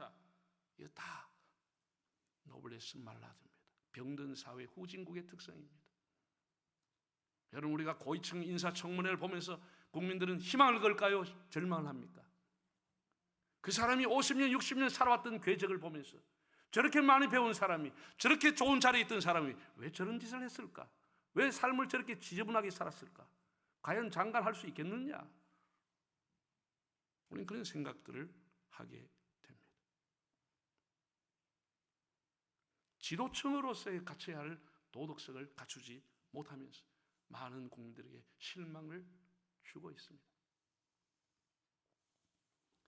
인사 이거 다 노블레스 말라드입니다. 병든 사회 후진국의 특성입니다. 여러분 우리가 고위층 인사청문회를 보면서 국민들은 희망을 걸까요? 절망을 합니까? 그 사람이 50년, 60년 살아왔던 궤적을 보면서 저렇게 많이 배운 사람이 저렇게 좋은 자리에 있던 사람이 왜 저런 짓을 했을까? 왜 삶을 저렇게 지저분하게 살았을까? 과연 장관할 수 있겠느냐? 우리는 그런 생각들을 하게 됩니다. 지도층으로서의 갖춰야 할 도덕성을 갖추지 못하면서 많은 국민들에게 실망을 주고 있습니다.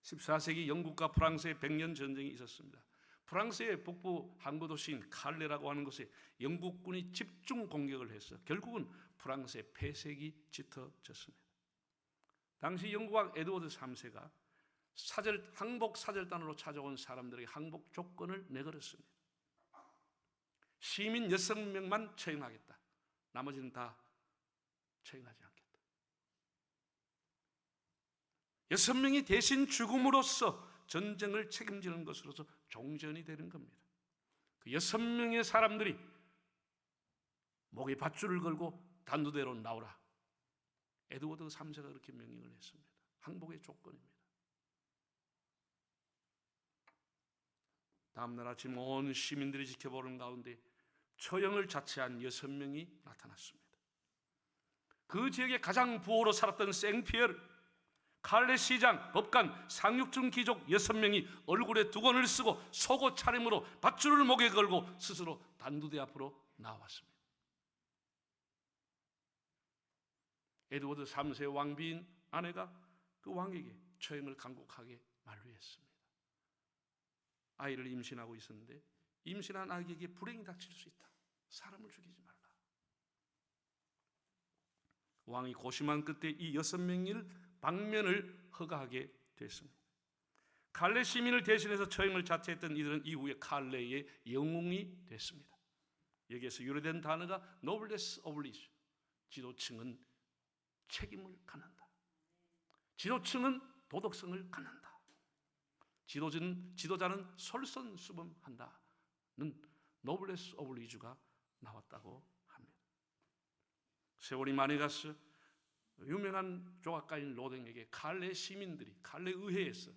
14세기 영국과 프랑스의 백년 전쟁이 있었습니다. 프랑스의 북부 항구 도시인 칼레라고 하는 곳에 영국군이 집중 공격을 해서 결국은 프랑스의 폐색이 짙어졌습니다. 당시 영국왕 에드워드 3세가 사절 항복 사절단으로 찾아온 사람들에게 항복 조건을 내걸었습니다. 시민 6명만 처형하겠다. 나머지는 다 처형하지 않겠다. 여섯 명이 대신 죽음으로써 전쟁을 책임지는 것으로서 종전이 되는 겁니다. 그 여섯 명의 사람들이 목에 밧줄을 걸고 단두대로 나오라. 에드워드 3세가 그렇게 명령을 했습니다. 항복의 조건입니다. 다음날 아침 온 시민들이 지켜보는 가운데 처형을 자처한 여섯 명이 나타났습니다. 그 지역의 가장 부호로 살았던 생피에르, 칼레 시장, 법관, 상륙중 귀족 여섯 명이 얼굴에 두건을 쓰고 속옷 차림으로 밧줄을 목에 걸고 스스로 단두대 앞으로 나왔습니다. 에드워드 3세 왕비인 아내가 그 왕에게 처형을 강곡하게 만류했습니다. 아이를 임신하고 있었는데 임신한 아기에게 불행이 닥칠 수 있다. 사람을 죽이지 말라. 왕이 고심한 끝에 이 여섯 명을 방면을 허가하게 됐습니다. 칼레 시민을 대신해서 처형을 자처했던 이들은 이후에 칼레의 영웅이 됐습니다. 여기에서 유래된 단어가 노블레스 오블리즈 지도층은 책임을 갖는다. 지도층은 도덕성을 갖는다. 지도자는, 지도자는 솔선수범한다는 노블레스 오블리주가 나왔다고 합니다. 세월이 많이 갔어 유명한 조각가인 로댕에게 칼레 시민들이 칼레 의회에서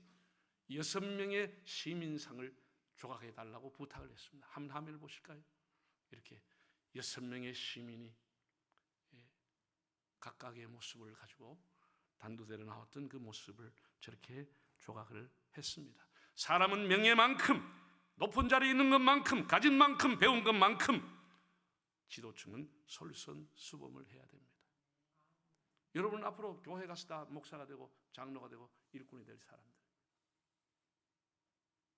여섯 명의 시민상을 조각해 달라고 부탁을 했습니다. 한 화면을 보실까요? 이렇게 여섯 명의 시민이 예, 각각의 모습을 가지고 단두대로 나왔던 그 모습을 저렇게 조각을 했습니다. 사람은 명예만큼 높은 자리에 있는 것만큼 가진 만큼 배운 것만큼 지도층은 솔선수범을 해야 됩니다. 여러분 앞으로 교회 가서 다 목사가 되고 장로가 되고 일꾼이 될 사람들.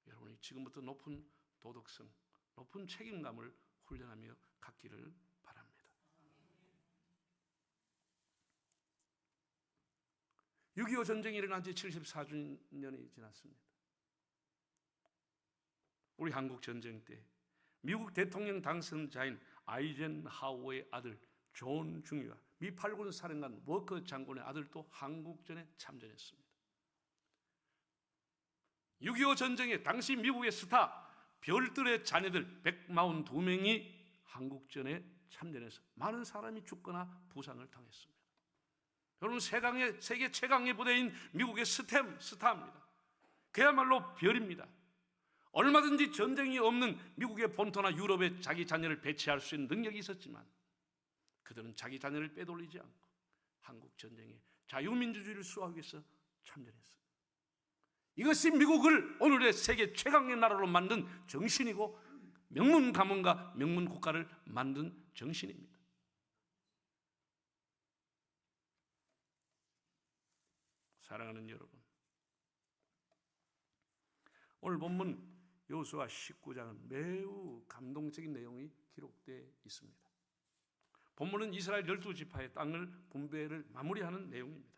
여러분이 지금부터 높은 도덕성, 높은 책임감을 훈련하며 갖기를 바랍니다. 6.25 전쟁이 일어난 지 74주년이 지났습니다. 우리 한국 전쟁 때 미국 대통령 당선자인 아이젠하워의 아들 존 중위와 미 8군 사령관 워커 장군의 아들도 한국전에 참전했습니다. 6.25 전쟁에 당시 미국의 스타 별들의 자녀들 142명이 한국전에 참전해서 많은 사람이 죽거나 부상을 당했습니다. 여러분 세강의 세계 최강의 부대인 미국의 스템 스타입니다. 그야말로 별입니다. 얼마든지 전쟁이 없는 미국의 본토나 유럽에 자기 자녀를 배치할 수 있는 능력이 있었지만 그들은 자기 자녀를 빼돌리지 않고 한국 전쟁에 자유민주주의를 수호하기 위해서 참전했습니다. 이것이 미국을 오늘의 세계 최강의 나라로 만든 정신이고 명문 가문과 명문 국가를 만든 정신입니다. 사랑하는 여러분, 오늘 본문 여호수아 19장은 매우 감동적인 내용이 기록되어 있습니다. 본문은 이스라엘 열두 지파의 땅을 분배를 마무리하는 내용입니다.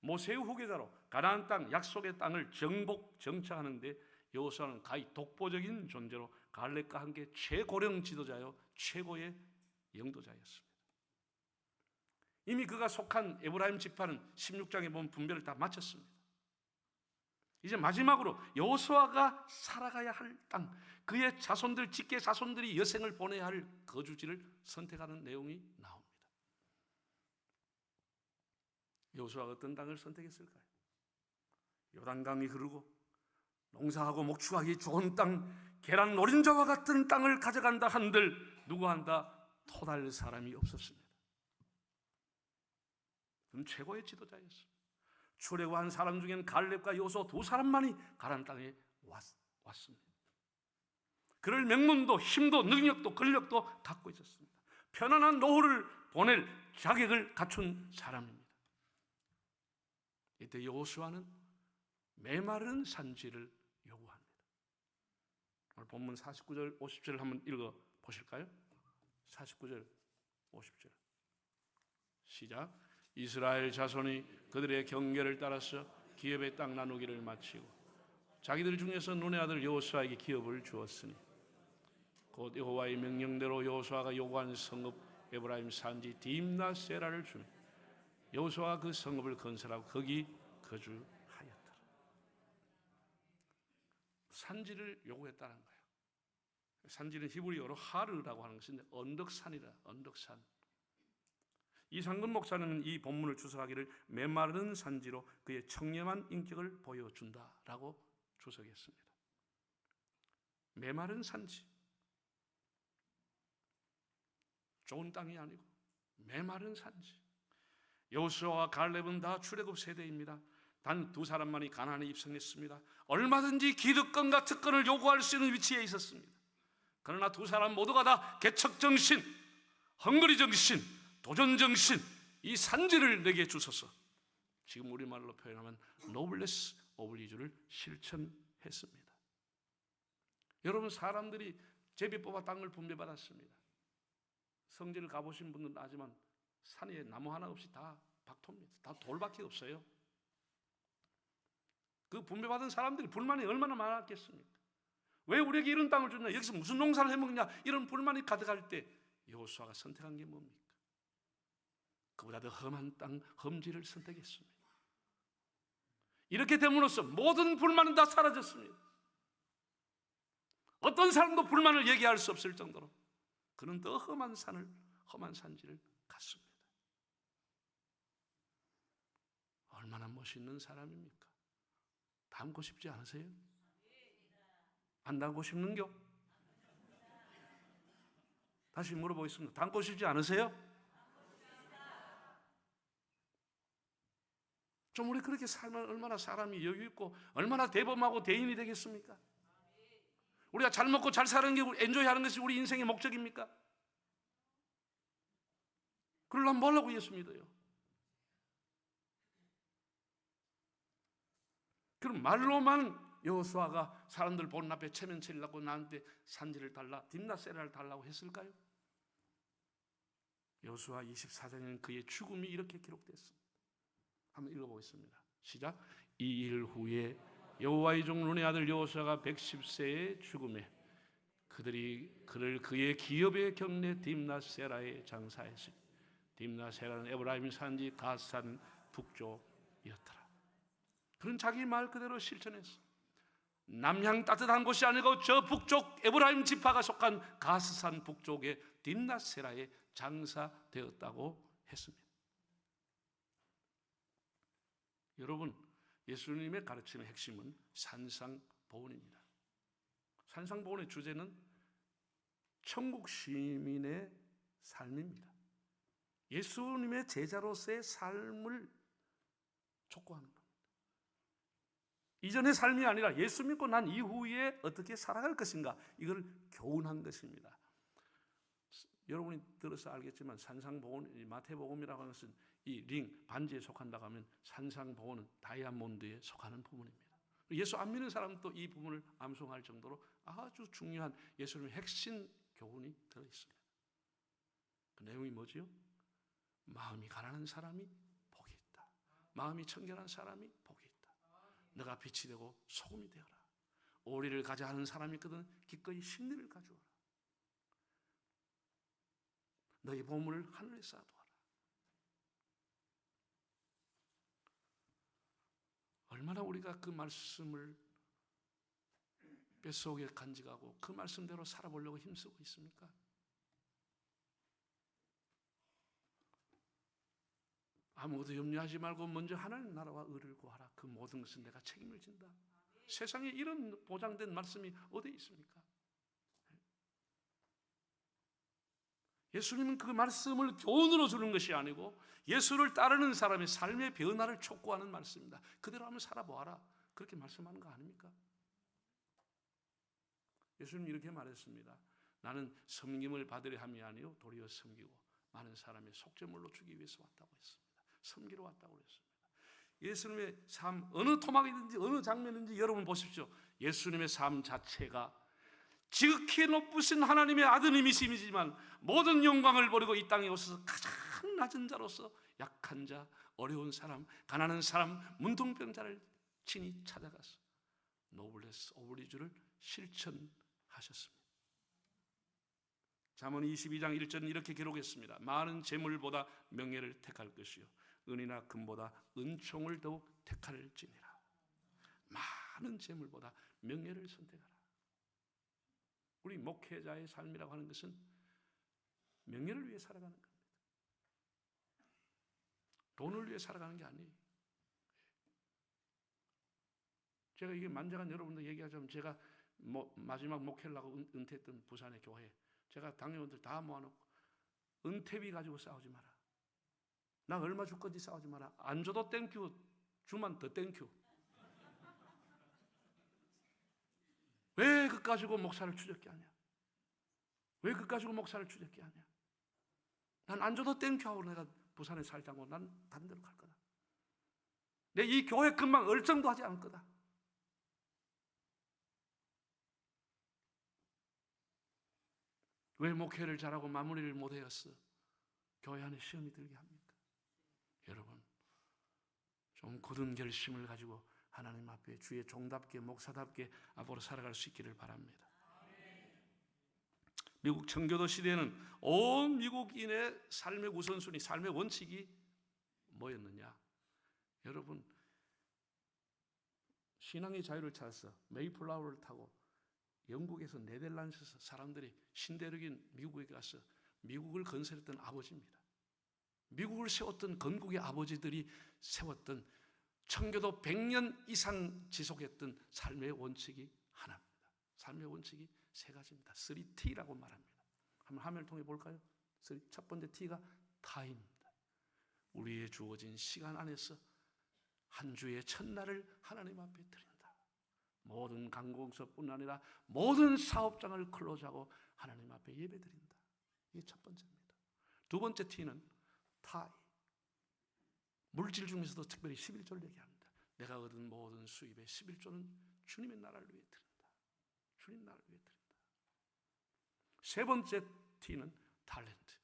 모세의 후계자로 가나안 땅 약속의 땅을 정복 정착하는데 여호수아는 가히 독보적인 존재로 갈렙과 함께 최고령 지도자요 최고의 영도자였습니다. 이미 그가 속한 에브라임 지파는 16장에 보면 분배를 다 마쳤습니다. 이제 마지막으로 여호수아가 살아가야 할 땅, 그의 자손들 직계 자손들이 여생을 보내야 할 거주지를 선택하는 내용이 나옵니다. 여호수아가 어떤 땅을 선택했을까요? 요단강이 흐르고 농사하고 목축하기 좋은 땅, 계란 노린자와 같은 땅을 가져간다 한들 누구 한다 토달 사람이 없었습니다. 그럼 최고의 지도자였습니다. 출애굽한 사람 중엔 갈렙과 요소 두 사람만이 가나안 땅에 왔, 왔습니다. 그럴 명문도 힘도 능력도 권력도 갖고 있었습니다. 편안한 노후를 보낼 자격을 갖춘 사람입니다. 이때 여호수아는 메마른 산지를 요구합니다. 오늘 본문 49절 50절 한번 읽어 보실까요? 49절 50절 시작 이스라엘 자손이 그들의 경계를 따라서 기업의 땅 나누기를 마치고 자기들 중에서 눈의 아들 여호수아에게 기업을 주었으니 곧 여호와의 명령대로 여호수아가 요구한 성읍 에브라임 산지 딥나 세라를 주니 여호수아가 그 성읍을 건설하고 거기 거주하였더라. 산지를 요구했다는 거예요. 산지는 히브리어로 하르라고 하는 것인데 언덕산이라 언덕산. 이상근 목사님은 이 본문을 주석하기를 메마른 산지로 그의 청렴한 인격을 보여준다라고 주석했습니다. 메마른 산지. 좋은 땅이 아니고 메마른 산지. 여호수아와 갈렙은 다 출애굽 세대입니다. 단 두 사람만이 가나안에 입성했습니다. 얼마든지 기득권과 특권을 요구할 수 있는 위치에 있었습니다. 그러나 두 사람 모두가 다 개척 정신, 헝거리 정신, 도전 정신, 이 산지를 내게 주소서. 지금 우리말로 표현하면 노블레스 오블리주를 실천했습니다. 여러분 사람들이 제비 뽑아 땅을 분배받았습니다. 성지를 가보신 분들은 아지만 산에 나무 하나 없이 다 박토입니다. 다 돌밖에 없어요. 그 분배받은 사람들이 불만이 얼마나 많았겠습니까? 왜 우리에게 이런 땅을 줬냐? 여기서 무슨 농사를 해먹냐? 이런 불만이 가득할 때 여호수아가 선택한 게 뭡니까? 그보다 더 험한 땅, 험지를 선택했습니다. 이렇게 됨으로써 모든 불만은 다 사라졌습니다. 어떤 사람도 불만을 얘기할 수 없을 정도로 그는 더 험한 산을, 험한 산지를 갔습니다. 얼마나 멋있는 사람입니까? 닮고 싶지 않으세요? 안 닮고 싶는겨? 다시 물어보겠습니다. 닮고 싶지 않으세요? 좀 우리 그렇게 살면 얼마나 사람이 여유 있고 얼마나 대범하고 대인이 되겠습니까? 우리가 잘 먹고 잘 사는 게 엔조이 하는 것이 우리 인생의 목적입니까? 그러려면 뭐라고 예수 믿어요? 그럼 말로만 여호수아가 사람들 보는 앞에 체면 차리려고 나한테 산지를 달라 딥나세라를 달라고 했을까요? 여호수아 24장에는 그의 죽음이 이렇게 기록됐습니다. 한번 읽어보겠습니다. 시작. 이 일 후에 여호와의 종 눈의 아들 여호수아가 110세의 죽음에 그들이 그를 그의 기업의 경내 딥나세라에 장사했으니 딥나세라는 에브라임 산지 가산 북쪽이었더라. 그는 자기 말 그대로 실천했어. 남향 따뜻한 곳이 아니고 저 북쪽 에브라임 지파가 속한 가스산 북쪽의 딥나세라에 장사되었다고 했습니다. 여러분, 예수님의 가르침의 핵심은 산상보훈입니다. 산상보훈의 주제는 천국 시민의 삶입니다. 예수님의 제자로서의 삶을 촉구하는 겁니다. 이전의 삶이 아니라 예수 믿고 난 이후에 어떻게 살아갈 것인가 이걸 교훈한 것입니다. 여러분이 들어서 알겠지만 산상보훈 마태복음이라고 하는 것은 이 링 반지에 속한다고 하면 산상보훈은 다이아몬드에 속하는 부분입니다. 예수 안 믿는 사람도 이 부분을 암송할 정도로 아주 중요한 예수님의 핵심 교훈이 들어 있습니다. 그 내용이 뭐지요? 마음이 가난한 사람이 복이 있다. 마음이 청결한 사람이 복이 있다. 너가 빛이 되고 소금이 되어라. 오리를 가자 하는 사람이 있거든 기꺼이 심리를 가져오라. 너희 보물을 하늘에 쌓아두어라. 얼마나 우리 우리가 그 말씀을 뱃속에 간직하고 그 말씀대로 살아보려고 힘쓰고 있습니까? 아무것도 염려하지 말고 먼저 하나님 나라와 의를 구하라. 그 모든 것은 내가 책임을 진다. 세상에 이런 보장된 말씀이 어디 있습니까? 예수님은 그 말씀을 교훈으로 주는 것이 아니고 예수를 따르는 사람의 삶의 변화를 촉구하는 말씀입니다. 그대로 한번 살아보아라. 그렇게 말씀하는 거 아닙니까? 예수님 이렇게 말했습니다. 나는 섬김을 받으려 함이 아니요 도리어 섬기고 많은 사람의 속죄물로 주기 위해서 왔다고 했습니다. 섬기러 왔다고 그랬습니다. 예수님의 삶 어느 토막이든지 어느 장면인지 여러분 보십시오. 예수님의 삶 자체가 지극히 높으신 하나님의 아드님이심이지만 모든 영광을 버리고 이 땅에 오셔서 가장 낮은 자로서 약한 자, 어려운 사람, 가난한 사람, 문둥병자를 친히 찾아가서 노블레스 오블리주를 실천하셨습니다. 잠언 22장 1절 이렇게 기록했습니다. 많은 재물보다 명예를 택할 것이요 은이나 금보다 은총을 더욱 택할지니라. 많은 재물보다 명예를 선택하라. 우리 목회자의 삶이라고 하는 것은 명예를 위해 살아가는 겁니다. 돈을 위해 살아가는 게 아니에요. 제가 이게 만장한 여러분들 얘기하자면 제가 뭐 마지막 목회를 하고 은, 은퇴했던 부산의 교회 제가 당회원들 다 모아놓고 은퇴비 가지고 싸우지 마라. 나 얼마 줄 건지 싸우지 마라. 안 줘도 땡큐, 주만 더 땡큐. 왜 그것 가지고 목사를 추적게 하냐? 왜 그것 가지고 목사를 추적게 하냐? 난 안 줘도 땡큐 하고 내가 부산에 살자고 난 다른 데로 갈 거다. 내 이 교회 금방 얼쩡도 하지 않을 거다. 왜 목회를 잘하고 마무리를 못하였어? 교회 안에 시험이 들게 합니까? 여러분, 좀 굳은 결심을 가지고 하나님 앞에 주의 종답게 목사답게 앞으로 살아갈 수 있기를 바랍니다. 미국 청교도 시대에는 온 미국인의 삶의 우선순위, 삶의 원칙이 뭐였느냐? 여러분, 신앙의 자유를 찾아서 메이플라워를 타고 영국에서 네덜란드에서 사람들이 신대륙인 미국에 가서 미국을 건설했던 아버지입니다. 미국을 세웠던 건국의 아버지들이 세웠던 청교도 100년 이상 지속했던 삶의 원칙이 하나입니다. 삶의 원칙이 세 가지입니다. 3T라고 말합니다. 한번 화면을 통해 볼까요? 첫 번째 T가 타임입니다. 우리의 주어진 시간 안에서 한 주의 첫날을 하나님 앞에 드린다. 모든 관공서뿐 아니라 모든 사업장을 클로즈하고 하나님 앞에 예배드린다. 이게 첫 번째입니다. 두 번째 T는 타이. 물질 중에서도 특별히 11조를 얘기합니다. 내가 얻은 모든 수입의 11조는 주님의 나라를 위해 드린다. 주님 나라를 위해 드린다. 세 번째 T는 탤런트.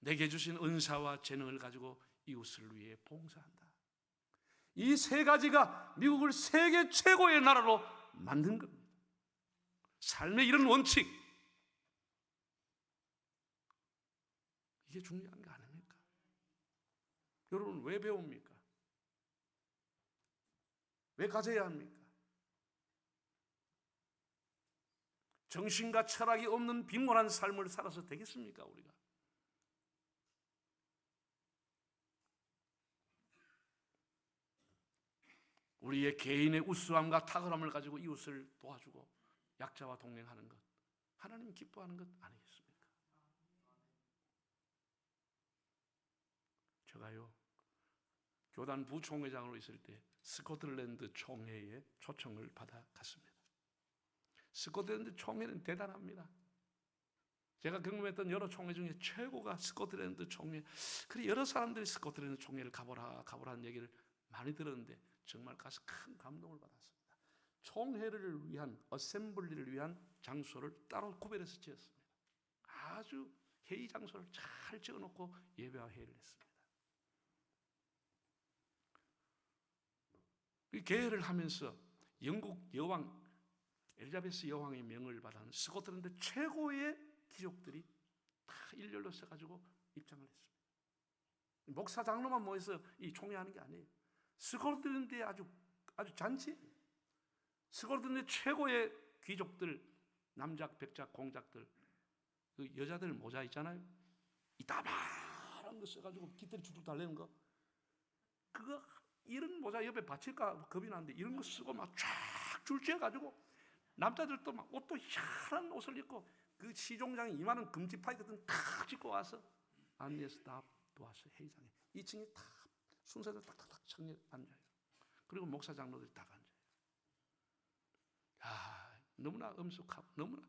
내게 주신 은사와 재능을 가지고 이웃을 위해 봉사한다. 이 세 가지가 미국을 세계 최고의 나라로 만든 겁니다. 삶의 이런 원칙. 이게 중요한? 여러분 왜 배웁니까? 왜 가져야 합니까? 정신과 철학이 없는 빈곤한 삶을 살아서 되겠습니까, 우리가? 우리의 개인의 우수함과 탁월함을 가지고 이웃을 도와주고 약자와 동행하는 것 하나님 기뻐하는 것 아니겠습니까? 제가요 교단 부총회장으로 있을 때 스코틀랜드 총회에 초청을 받아 갔습니다. 스코틀랜드 총회는 대단합니다. 제가 경험했던 여러 총회 중에 최고가 스코틀랜드 총회. 그래 여러 사람들이 스코틀랜드 총회를 가보라 가보라는 얘기를 많이 들었는데 정말 가서 큰 감동을 받았습니다. 총회를 위한 어셈블리를 위한 장소를 따로 구별해서 지었습니다. 아주 회의 장소를 잘 지어놓고 예배와 회의를 했습니다. 이 개회를 하면서 영국 여왕 엘리자베스 여왕의 명을 받은 스코틀랜드 최고의 귀족들이 다 일렬로 서가지고 입장을 했습니다. 목사 장로만 모여서 이 총회하는 게 아니에요. 스코틀랜드의 아주 아주 잔치. 스골든의 최고의 귀족들, 남작, 백작, 공작들, 그 여자들 모자 있잖아요. 이따만한 거 써가지고 깃털이 쭉쭉 달리는 거. 그거 이런 모자 옆에 받칠까 겁이 나는데 이런 거 쓰고 막 쫙 줄지어가지고 남자들도 막 옷도 희한한 옷을 입고 그 시종장에 이만한 금지파이 같은 탁 짚고 와서 안내에서 다 도와서 회의장에 2층에 다 순서대로 탁탁탁 청에 앉아요. 그리고 목사 장로들이 다 앉아요. 야 너무나 엄숙하고 너무나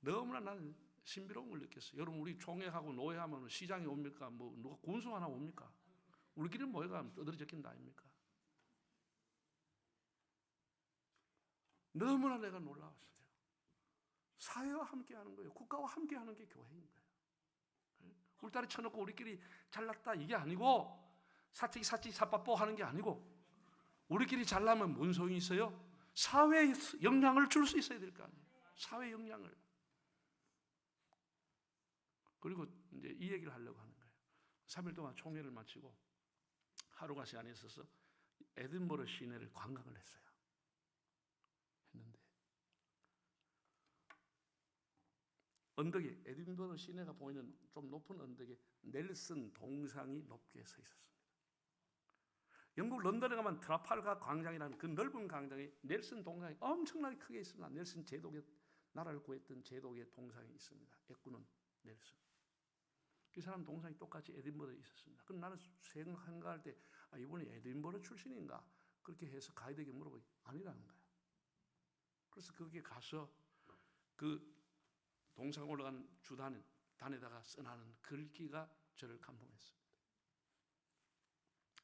너무나 나는 신비로운 걸 느꼈어요. 여러분 우리 총회하고 노회하면 시장에 옵니까? 뭐 누가 군수 하나 옵니까? 우리끼리 모여가면 떠들어 적힌다 아닙니까? 너무나 내가 놀라웠어요. 사회와 함께 하는 거예요. 국가와 함께 하는 게 교회인 거예요. 울타리 쳐놓고 우리끼리 잘났다 이게 아니고 사치기 사치기 사빠뽀 하는 게 아니고 우리끼리 잘나면 뭔 소용이 있어요? 사회에 영향을 줄 수 있어야 될 거 아니에요. 사회 영향을. 그리고 이제 이 얘기를 하려고 하는 거예요. 3일 동안 총회를 마치고 하루가 시간이 있어서 에든버러 시내를 관광을 했어요. 했는데 언덕에 에든버러 시내가 보이는 좀 높은 언덕에 넬슨 동상이 높게 서 있었습니다. 영국 런던에 가면 트라팔가 광장이라는 그 넓은 광장에 넬슨 동상이 엄청나게 크게 있습니다. 넬슨 제독의 나라를 구했던 제독의 동상이 있습니다. 애꾸는 넬슨. 그 사람 동상이 똑같이 에딘버러에 있었습니다. 그럼 나는 생각할 때 아, 이분이 에딘버러 출신인가 그렇게 해서 가이드에게 물어보니 아니라는 거야. 그래서 거기에 가서 그 동상 올라간 주단 단에다가 써나는 글귀가 저를 감동했습니다.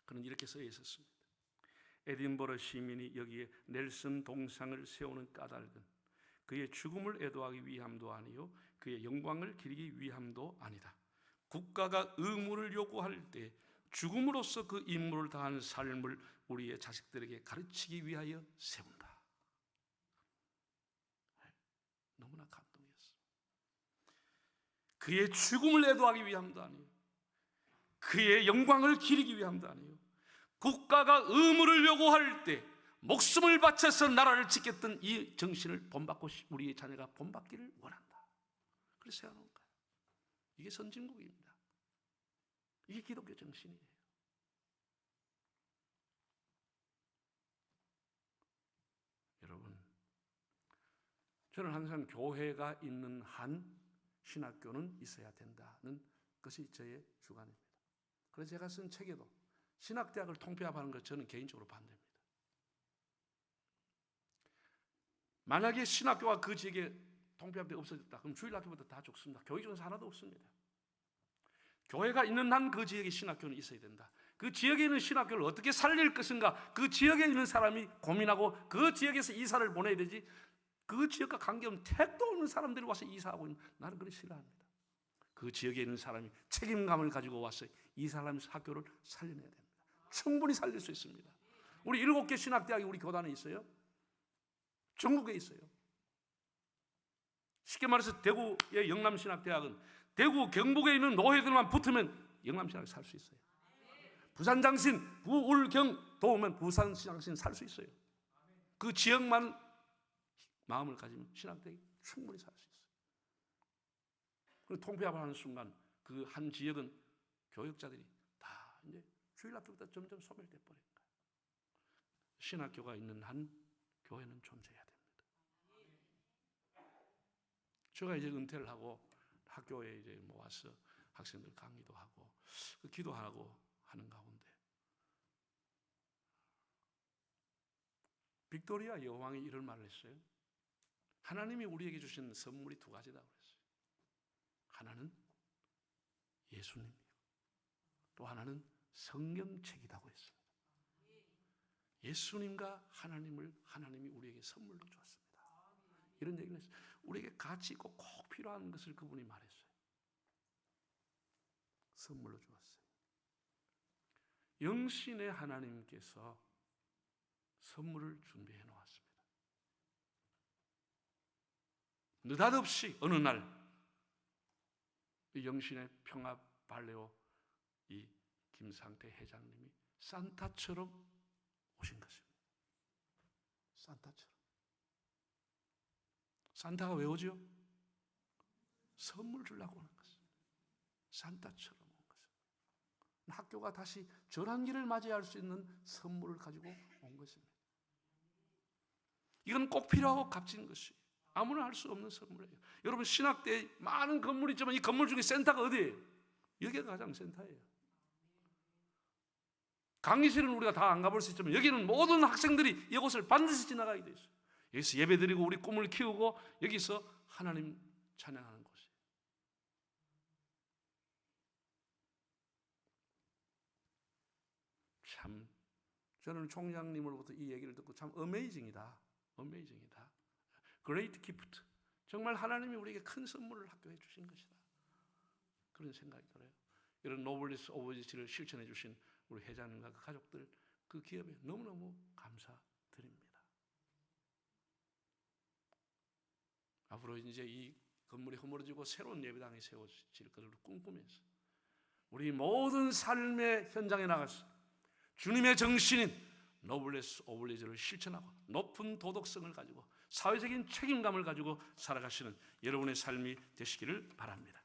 그는 이렇게 써 있었습니다. 에딘버러 시민이 여기에 넬슨 동상을 세우는 까닭은 그의 죽음을 애도하기 위함도 아니요 그의 영광을 기리기 위함도 아니다. 국가가 의무를 요구할 때 죽음으로써 그 임무를 다하는 삶을 우리의 자식들에게 가르치기 위하여 세운다. 너무나 감동이었어. 그의 죽음을 애도하기 위함도 아니요. 그의 영광을 기리기 위함도 아니요. 국가가 의무를 요구할 때 목숨을 바쳐서 나라를 지켰던 이 정신을 본받고 우리의 자녀가 본받기를 원한다. 그래서 세워놓은 거예요. 이게 선진국입니다. 이게 기독교 정신이에요. 여러분, 저는 항상 교회가 있는 한 신학교는 있어야 된다는 것이 저의 주관입니다. 그래서 제가 쓴 책에도 신학대학을 통폐합하는 것 저는 개인적으로 반대입니다. 만약에 신학교가 그 지역에 통폐합돼 없어졌다. 그럼 주일학교부터 다 죽습니다. 교회 중에서 하나도 없습니다. 교회가 있는 한 그 지역에 신학교는 있어야 된다. 그 지역에 있는 신학교를 어떻게 살릴 것인가? 그 지역에 있는 사람이 고민하고 그 지역에서 이사를 보내야 되지. 그 지역과 관계없는 택도 없는 사람들이 와서 이사하고 있는 나는 그걸 싫어합니다. 그 지역에 있는 사람이 책임감을 가지고 와서 이 사람 학교를 살려내야 됩니다. 충분히 살릴 수 있습니다. 우리 일곱 개 신학대학이 우리 교단에 있어요. 전국에 있어요. 쉽게 말해서 대구의 영남신학대학은 대구 경북에 있는 노회들만 붙으면 영남신학에 살수 있어요. 부산장신, 부울경 도우면 부산장신 살 수 있어요. 그 지역만 마음을 가지면 신학대학이 충분히 살 수 있어요. 그 통폐합을 하는 순간 그 한 지역은 교육자들이 다 이제 주일학교부터 점점 소멸돼 버린 거예요. 신학교가 있는 한 교회는 존재해야 됩니다. 제가 이제 은퇴를 하고 학교에 이제 모아서 학생들 강의도 하고 그 기도하고 하는 가운데 빅토리아 여왕이 이런 말을 했어요. 하나님이 우리에게 주신 선물이 두 가지다 그랬어요. 하나는 예수님이요. 또 하나는 성경책이라고 했습니다. 예수님과 하나님을 하나님이 우리에게 선물로 주었습니다. 이런 얘기를 했어요. 우리에게 가치 있고 꼭 필요한 것을 그분이 말했어요. 선물로 주었어요. 영신의 하나님께서 선물을 준비해 놓았습니다. 느닷없이 어느 날 영신의 평화 발레오 이 김상태 회장님이 산타처럼 오신 것입니다. 산타처럼. 산타가 왜 오죠? 선물 주려고 오는 것입니다. 산타처럼 온 것입니다. 학교가 다시 전환기를 맞이할 수 있는 선물을 가지고 온 것입니다. 이건 꼭 필요하고 값진 것이 아무나 할 수 없는 선물이에요. 여러분 신학 때 많은 건물이 있지만 이 건물 중에 센터가 어디예요? 여기가 가장 센터예요. 강의실은 우리가 다 안 가볼 수 있지만 여기는 모든 학생들이 이곳을 반드시 지나가게 돼 있어요. 여기서 예배드리고 우리 꿈을 키우고 여기서 하나님 찬양하는 곳이에요. 참 저는 총장님으로부터 이 얘기를 듣고 참 어메이징이다. 어메이징이다. 그레이트 기프트. 정말 하나님이 우리에게 큰 선물을 학교해 주신 것이다. 그런 생각이 들어요. 이런 노블리스 오버지를 실천해 주신 우리 회장님과 그 가족들 그 기업에 너무너무 감사드립니다. 앞으로 이제 이 건물이 허물어지고 새로운 예배당이 세워질 것을 꿈꾸면서 우리 모든 삶의 현장에 나가서 주님의 정신인 노블레스 오블리즈를 실천하고 높은 도덕성을 가지고 사회적인 책임감을 가지고 살아가시는 여러분의 삶이 되시기를 바랍니다.